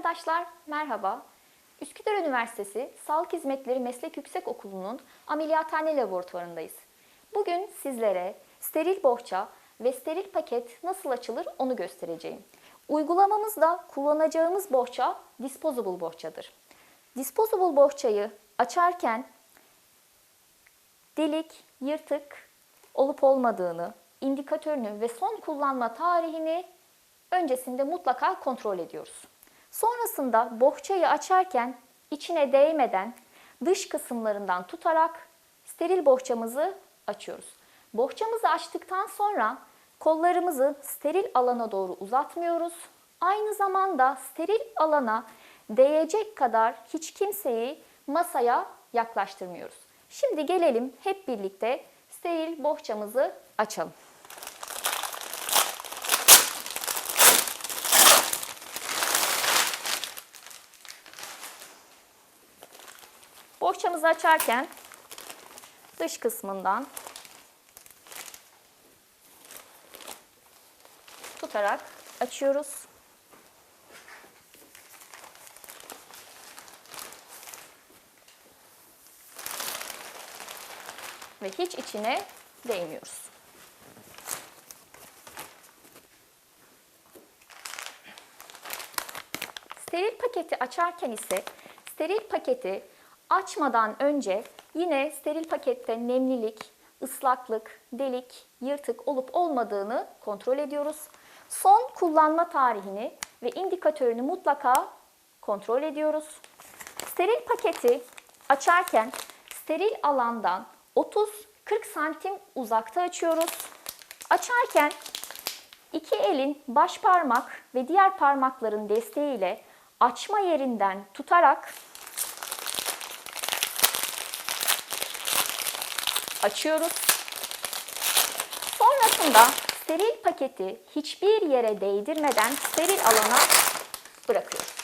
Arkadaşlar merhaba. Üsküdar Üniversitesi Sağlık Hizmetleri Meslek Yüksekokulu'nun ameliyathane laboratuvarındayız. Bugün sizlere steril bohça ve steril paket nasıl açılır onu göstereceğim. Uygulamamızda kullanacağımız bohça disposable bohçadır. Disposable bohçayı açarken delik, yırtık olup olmadığını, indikatörünü ve son kullanma tarihini öncesinde mutlaka kontrol ediyoruz. Sonrasında bohçayı açarken içine değmeden dış kısımlarından tutarak steril bohçamızı açıyoruz. Bohçamızı açtıktan sonra kollarımızı steril alana doğru uzatmıyoruz. Aynı zamanda steril alana değecek kadar hiç kimseyi masaya yaklaştırmıyoruz. Şimdi gelelim hep birlikte steril bohçamızı açalım. Bohçamızı açarken dış kısmından tutarak açıyoruz. Ve hiç içine değmiyoruz. Steril paketi açarken ise steril paketi açmadan önce yine steril pakette nemlilik, ıslaklık, delik, yırtık olup olmadığını kontrol ediyoruz. Son kullanma tarihini ve indikatörünü mutlaka kontrol ediyoruz. Steril paketi açarken steril alandan 30-40 santim uzakta açıyoruz. Açarken iki elin baş parmak ve diğer parmakların desteğiyle açma yerinden tutarak açıyoruz. Sonrasında steril paketi hiçbir yere değdirmeden steril alana bırakıyoruz.